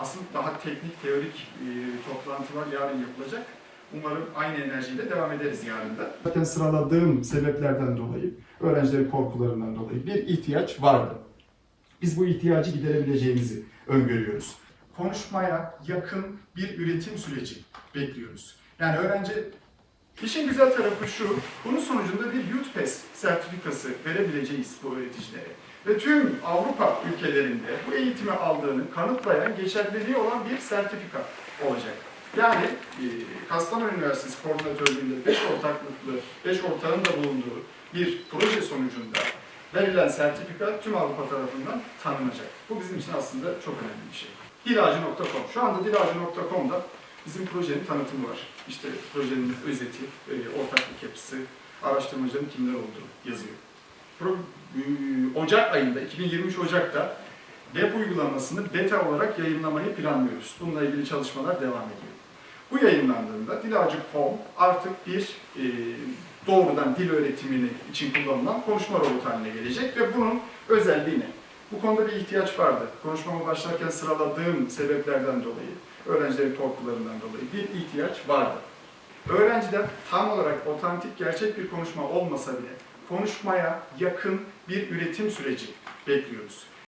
Asıl daha teknik, teorik e, toplantılar yarın yapılacak. Umarım aynı enerjiyle devam ederiz yarın da. Zaten sıraladığım sebeplerden dolayı, öğrencilerin korkularından dolayı bir ihtiyaç vardı. Biz bu ihtiyacı giderebileceğimizi öngörüyoruz. Konuşmaya yakın bir üretim süreci bekliyoruz. Yani öğrenci İşin güzel tarafı şu, bunun sonucunda bir UTPES sertifikası verebileceğiz bu öğreticilere. Ve tüm Avrupa ülkelerinde bu eğitimi aldığını kanıtlayan, geçerliliği olan bir sertifika olacak. Yani e, Kastamonu Üniversitesi koordinatörlüğünde 5 ortaklıklı, 5 ortağın da bulunduğu bir proje sonucunda verilen sertifika tüm Avrupa tarafından tanınacak. Bu bizim için aslında çok önemli bir şey. Dilacı.com. Şu anda dilacı.com'da bizim projenin tanıtımı var. İşte projenin özeti, e, ortaklık yapısı, araştırmacının kimler olduğu yazıyor. E, Ocak ayında, 2023 Ocak'ta web uygulamasını beta olarak yayınlamayı planlıyoruz. Bununla ilgili çalışmalar devam ediyor. Bu yayınlandığında Dilacı.com artık bir e, doğrudan dil öğretimini için kullanılan konuşma robotu haline gelecek ve bunun özelliği ne? Bu konuda bir ihtiyaç vardı. Konuşmama başlarken sıraladığım sebeplerden dolayı, öğrencilerin korkularından dolayı bir ihtiyaç vardı. Öğrenciler tam olarak otantik, gerçek bir konuşma olmasa bile konuşmaya yakın bir üretim süreci bekliyoruz.